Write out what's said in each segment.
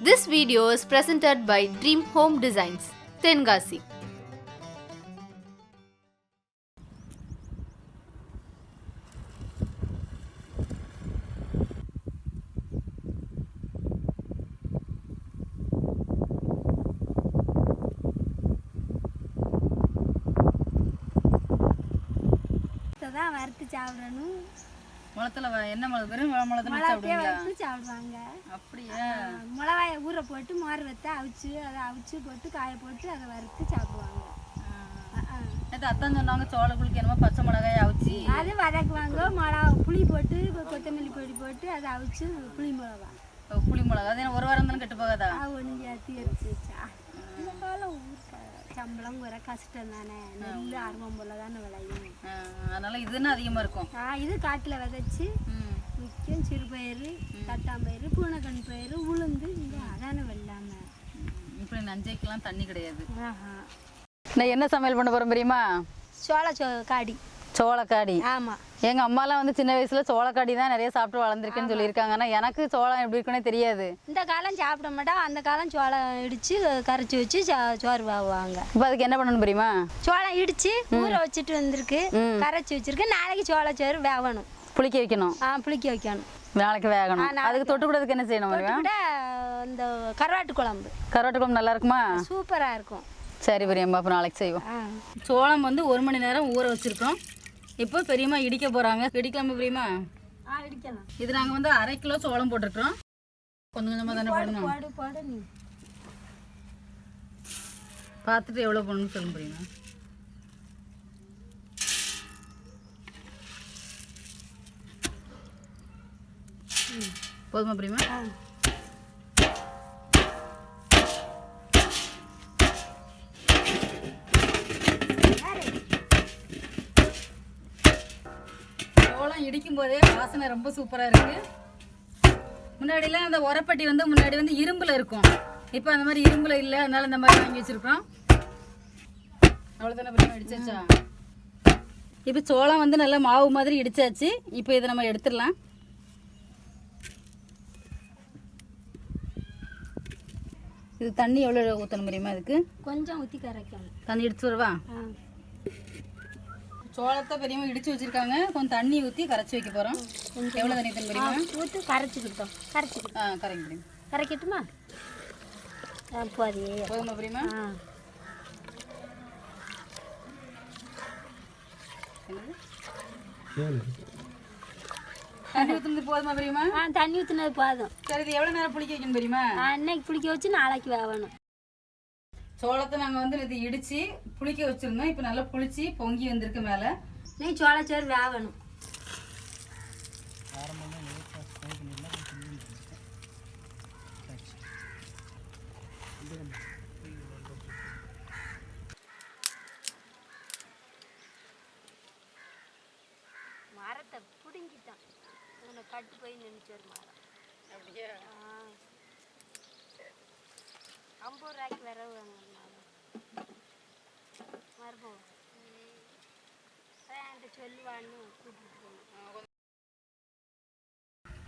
This video is presented by Dream Home Designs, Tengasi. தான் வறுத்து சாப்பிடணும் முளத்துல என்ன மிளகு வெறும் முளத்துல சாப்பிடுவாங்க. அப்படியா? மிளகாயை ஊற போட்டு மோர் வத்த அவிச்சு அதை அவிச்சு போட்டு காய போட்டு அதை வறுத்து சாப்பிடுவாங்க. நேற்று அத்தான் சொன்னாங்க சோள குளிக்கு என்னமோ பச்சை மிளகாய் அவிச்சு. அது வதக்குவாங்க. மிளகா புளி போட்டு கொத்தமல்லி பொடி போட்டு அதை அவிச்சு புளி மிளகா. புளி மிளகா. அது ஒரு வாரம் தானே கெட்டு போகாதா? ஒன்று சேர்த்து எடுத்து வச்சா. இந்த காலம் சம்பளம் வர கஷ்டம் தானே. நெல் அருவம் போல தானே விளையும். அதனால இதுன்னு அதிகமா இருக்கும்? இது காட்டில் விதைச்சி ம். முக்கியம் சிறுபயிறு தட்டாம்பயிறு பூனைக்கண் பயிறு உளுந்து இந்த அதான வெள்ளாம. இப்படி நஞ்சைக்கெல்லாம் தண்ணி கிடையாது. நான் என்ன சமையல் பண்ண போறோம் தெரியுமா? சோள சோ காடி. சோளக்காடி. ஆமாம் எங்க அம்மாலாம் வந்து சின்ன வயசுல சோளக்காடி தான் நிறைய சாப்பிட்டு வளர்ந்துருக்குன்னு சொல்லியிருக்காங்க ஆனா எனக்கு சோளம் எப்படி இருக்குன்னே தெரியாது. இந்த காலம் சாப்பிட மாட்டோம் அந்த காலம் சோளம் இடித்து கரைச்சி வச்சு சோறு வாங்குவாங்க. இப்போ அதுக்கு என்ன பண்ணணும் தெரியுமா? சோளம் இடித்து ஊற வச்சுட்டு வந்திருக்கு. கரைச்சி வச்சிருக்கு. நாளைக்கு சோளச்சோறு வேகணும் புளிக்க வைக்கணும். ஆ புளிக்க வைக்கணும். நாளைக்கு வேகணும். அதுக்கு தொட்டுக்கூடதுக்கு என்ன செய்யணும் இந்த கருவாட்டு குழம்பு. கருவாட்டு குழம்பு நல்லா இருக்குமா? சூப்பராக இருக்கும். சரி பெரியம்மா அப்போ நாளைக்கு செய்வோம். சோளம் வந்து ஒரு மணி நேரம் ஊற வச்சிருக்கோம். இப்போ பெரியம்மா இடிக்க போறாங்க. இடிக்கலாமா பெரியம்மா? இடிக்கலாம் இது நாங்கள் வந்து அரை கிலோ சோளம் போட்டிருக்கிறோம். கொஞ்சம் கொஞ்சமாக தானே போடணும். பார்த்துட்டு எவ்வளோ போடணும்னு சொல்லுங்க பெரியம்மா. போதுமா பெரியம்மா? இடிக்கும் போதே வாசனை ரொம்ப சூப்பராக இருக்கு. முன்னாடிலாம் அந்த உரப்பட்டி வந்து முன்னாடி வந்து இரும்புல இருக்கும். இப்போ அந்த மாதிரி இரும்புல இல்லை அதனால இந்த மாதிரி வாங்கி வச்சிருக்கோம் அவ்வளோதானே பெரியம்மா இடிச்சாச்சா? இப்போ சோளம் வந்து நல்லா மாவு மாதிரி இடிச்சாச்சு. இப்போ இதை நம்ம எடுத்துடலாம். இது தண்ணி எவ்வளோ ஊற்றணும் முடியுமா இதுக்கு? கொஞ்சம் ஊற்றி கரைக்கணும். தண்ணி எடுத்து வரவா? சோளத்தை பெரியம்மா இடிச்சு வச்சிருக்காங்க. கொஞ்சம் தண்ணி ஊற்றி கரைச்சி வைக்க போகிறோம் எவ்வளோ தண்ணி ஊற்றணும் தெரியுமா? ஊற்றி கரைச்சிக்கிட்டோம் கரைச்சிக்கிட்டோம் ஆ கரைங்க பெரியம்மா கரைக்கட்டுமா? போதே போதுமா. பெரியம்மா ஆ. தண்ணி ஊற்றுனது போதுமா பெரியம்மா ஆ தண்ணி ஊற்றினது போதும். சரி இது எவ்வளோ நேரம் புளிக்க வைக்கணும் பெரியம்மா ஆ, இன்னைக்கு புளிக்க வச்சு நாளைக்கு வேகணும். சோளத்தை நாங்கள் வந்து இது இடிச்சு புளிக்க வச்சிருந்தோம். இப்போ நல்லா புளிச்சு பொங்கி வந்திருக்கு மேலே. நீ சோளச்சோறு வேகணும். மரத்தை பிடுங்கிட்டான். கட்டு போய் நினைச்சாரு மரம். அப்படியே? ஆ. ஐம்பது ரூபாய்க்கு விரவு సరిపో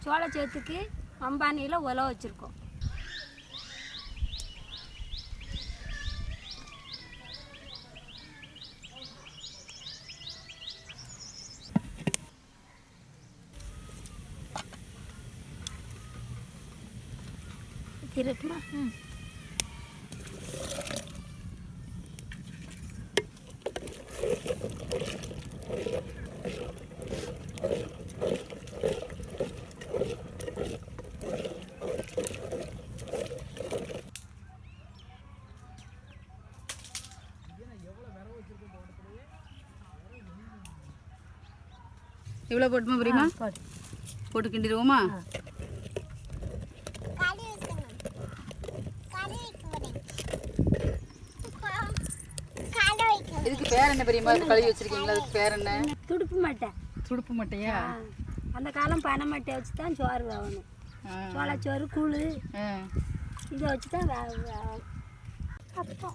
చోళ చేతికి అంబానీలో ఒల వచ్చిరుకో. తిరుగుతున్నా இவ்வளோ போட்டுமா பெரியம்மா போடு. போட்டு கிண்டிடுவோமா இதுக்கு பேர் என்ன பெரியம்மா இது கழுவி வச்சிருக்கீங்களா? அதுக்கு பேர் என்ன? துடுப்பு மாட்டேன் துடுப்பு மட்டையா? அந்த காலம் பனை மட்டை வச்சு தான் சோறு வேகணும். சோளச்சோறு கூழ். இதை வச்சு தான் வேகணும் அப்போ.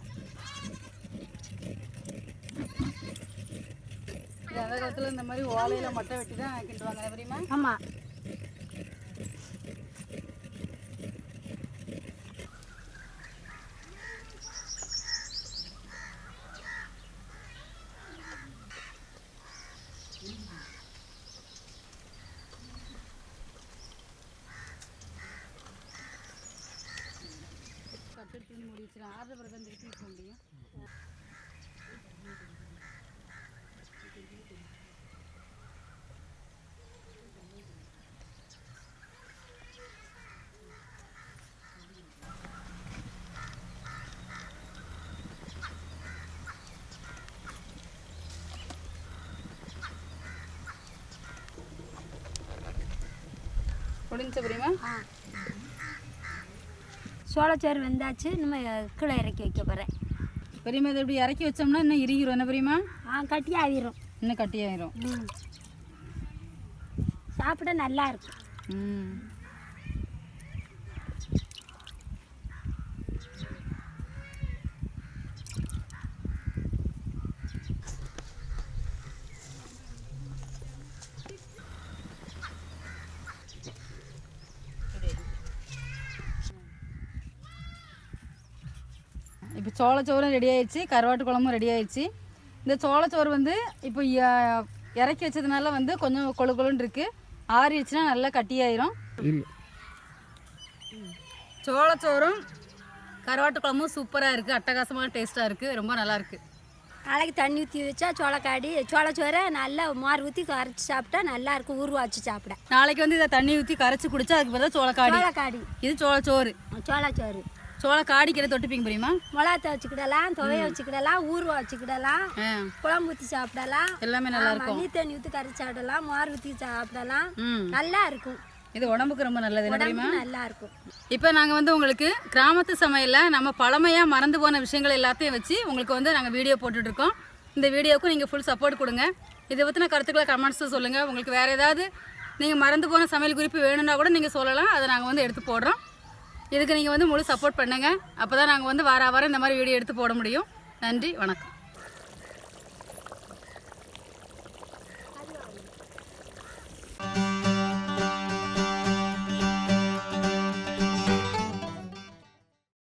ஜாதகத்தில் இந்த மாதிரி ஓலையில மொட்டை வெட்டி தான் கிண்டுவாங்க தெரியுமா? ஆமாம் கட்டு மூடி வச்சிடும் ஆறு பிறகு திருப்பி முடியும். முடிஞ்ச பிரியமா? சோளச்சோறு வெந்தாச்சு நம்ம கீழே இறக்கி வைக்க போகிறேன் பெரியம்மா இதை இப்படி இறக்கி வச்சோம்னா இன்னும் இறுகிரும். என்ன பெரியம்மா ஆ கட்டி ஆவிரும் இன்னும் கட்டியாயிரும் ம். சாப்பிட நல்லா இருக்கும். ம். இப்போ சோளச்சோறும் ரெடி ஆயிடுச்சு கருவாட்டு குழம்பும் ரெடி ஆயிடுச்சு. இந்த சோளச்சோறு வந்து இப்போ இறக்கி வச்சதுனால வந்து கொஞ்சம் கொழு கொழுன்னு இருக்குது ஆறிடுச்சுன்னா நல்லா கட்டியாயிரும். சோளச்சோறும் கருவாட்டு குழம்பும் சூப்பராக இருக்குது அட்டகாசமான டேஸ்ட்டாக இருக்குது ரொம்ப நல்லா இருக்குது நாளைக்கு தண்ணி ஊற்றி வச்சா சோளக்காடி சோளச்சோறை நல்லா மோர் ஊற்றி கரைச்சி சாப்பிட்டா நல்லா இருக்கும். ஊறு வச்சு சாப்பிட. நாளைக்கு வந்து இதை தண்ணி ஊற்றி கரைச்சி குடிச்சா அதுக்கு பதிலாக சோளக்காடி. சோளக்காடி. இது சோளச்சோறு. சோளச்சோறு. சோளக்காடிக்கிற தொட்டுப்பீங்க தெரியுமா மிளகாத்த வச்சுக்கிடலாம் துவைய வச்சுக்கிடலாம் ஊறுவ வச்சுக்கிடலாம் குழம்பு ஊற்றி சாப்பிடலாம். எல்லாமே நல்லா இருக்கும். மண்ணி தண்ணி ஊற்றி கரைச்சி சாப்பிடலாம் மோர் ஊற்றி சாப்பிடலாம். நல்லா இருக்கும். இது உடம்புக்கு ரொம்ப நல்லது தெரியுமா? நல்லா இருக்கும். இப்போ நாங்கள் வந்து உங்களுக்கு கிராமத்து சமையலில் நம்ம பழமையாக மறந்து போன விஷயங்கள் எல்லாத்தையும் வச்சு உங்களுக்கு வந்து நாங்கள் வீடியோ போட்டுட்ருக்கோம் இந்த வீடியோவுக்கு நீங்கள் ஃபுல் சப்போர்ட் கொடுங்க. இதை பற்றின கருத்துக்களை கமெண்ட்ஸில் சொல்லுங்கள் உங்களுக்கு வேறு ஏதாவது நீங்கள் மறந்து போன சமையல் குறிப்பு வேணும்னா கூட நீங்கள் சொல்லலாம். அதை நாங்கள் வந்து எடுத்து போடுறோம். இதுக்கு நீங்கள் வந்து முழு சப்போர்ட் பண்ணுங்கள் அப்போ தான் நாங்கள் வந்து வார வாரம் இந்த மாதிரி வீடியோ எடுத்து போட முடியும். நன்றி வணக்கம்.